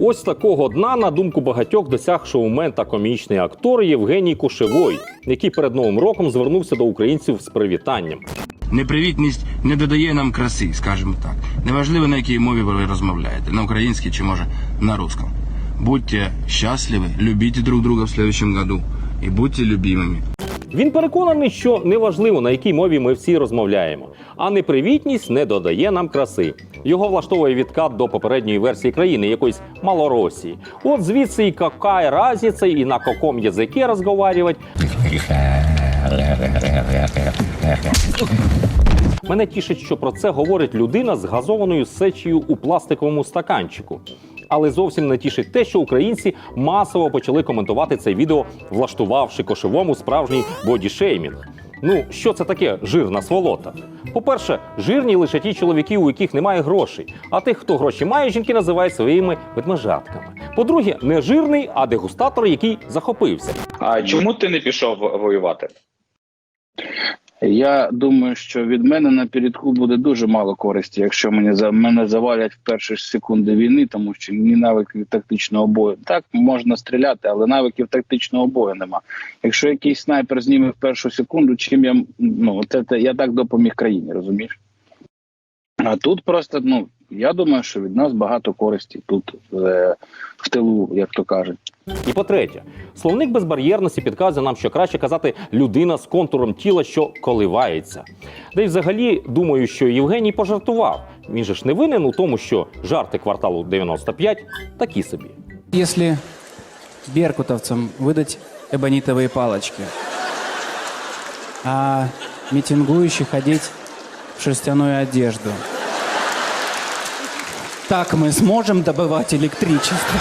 Ось такого дна, на думку багатьох, досяг шоумен та комічний актор Євгеній Кошевой, який перед новим роком звернувся до українців з привітанням. Непривітність не додає нам краси, скажімо так. Неважливо, на якій мові ви розмовляєте, на українській чи може на русском. Будьте щасливі, любіть друг друга в следующем году і будьте любимими. Він переконаний, що неважливо на якій мові ми всі розмовляємо, а непривітність не додає нам краси. Його влаштовує відкат до попередньої версії країни, якоїсь Малоросії. От звідси і какая разниця, і на каком язикі розговарювати. Мене тішить, що про це говорить людина з газованою сечею у пластиковому стаканчику. Але зовсім не тішить те, що українці масово почали коментувати це відео, влаштувавши кошевому справжній бодішеймінг. Ну, що це таке жирна сволота? По-перше, жирні лише ті чоловіки, у яких немає грошей. А тих, хто гроші має, жінки називають своїми ведмежатками. По-друге, не жирний, а дегустатор, який захопився. А чому ти не пішов воювати? Я думаю, що від мене на передку буде дуже мало користі, якщо мені за мене завалять в перші секунди війни, тому що ні навиків тактичного бою. Так можна стріляти, але навиків тактичного бою нема. Якщо якийсь снайпер зніме в першу секунду, чим я ну це, це я так допоміг країні, розумієш? А тут просто ну я думаю, що від нас багато користі тут е, в тилу, як то кажуть. І по-третє, словник безбар'єрності підказує нам, що краще казати людина з контуром тіла, що коливається. Да й взагалі думаю, що Євгеній пожартував. Він же ж не винен у тому, що жарти кварталу 95 такі собі. Если беркутовцам выдать эбонитовые палочки, а митингующих одеть в шерстяную одежду, так мы сможем добывать электричество.